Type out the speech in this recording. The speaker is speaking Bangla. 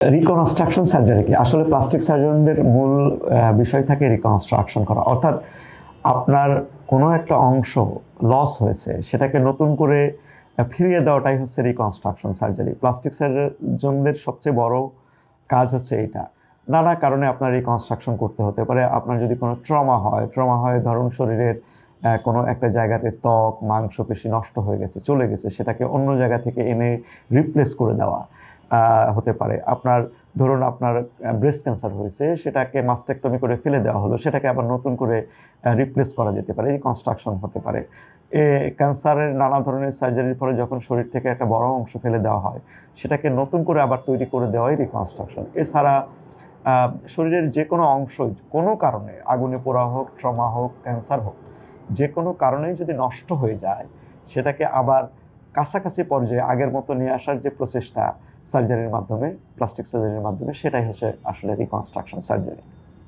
রিকনস্ট্রাকশন সার্জারি কি? আসলে প্লাস্টিক সার্জনদের মূল বিষয় থাকে রিকনস্ট্রাকশন করা। অর্থাৎ আপনার কোনো একটা অংশ লস হয়েছে, সেটাকে নতুন করে ফিরিয়ে দেওয়াটাই হচ্ছে রিকনস্ট্রাকশন সার্জারি প্লাস্টিক সার্জনদের সবচেয়ে বড় কাজ হচ্ছে এইটা নানা কারণে আপনার রিকনস্ট্রাকশন করতে হতে পারে। আপনার যদি কোনো ট্রমা হয় ট্রমা হয় ধরুন শরীরের কোনো একটা জায়গাতে ত্বক মাংস পেশি নষ্ট হয়ে গেছে, চলে গেছে, সেটাকে অন্য জায়গা থেকে এনে রিপ্লেস করে দেওয়া। হতে পারে। আপনার, ধরুন আপনার ব্রেস্ট ক্যান্সার হয়েছে, সেটাকে মাস্টেক্টমি করে ফেলে দেওয়া হলো, সেটাকে আবার নতুন করে রিপ্লেস করা যেতে পারে রিকনস্ট্রাকশন হতে পারে। এ ক্যান্সারের নানা ধরনের সার্জারির ফলে যখন শরীর থেকে একটা বড় অংশ ফেলে দেওয়া হয়, সেটাকে নতুন করে আবার তৈরি করে দেওয়াই রিকনস্ট্রাকশন এছাড়া শরীরের যে কোনো অংশই কোনো কারণে, আগুনে পোড়া হোক, ট্রমা হোক ক্যান্সার হোক যে কোনো কারণেই যদি নষ্ট হয়ে যায়, সেটাকে আবার কাছাকাছি পর্যায়ে আগের মতো নিয়ে আসার যে প্রচেষ্টা সার্জারির মাধ্যমে প্লাস্টিক সার্জারির মাধ্যমে, সেটাই হচ্ছে আসলে রিকনস্ট্রাকশন সার্জারি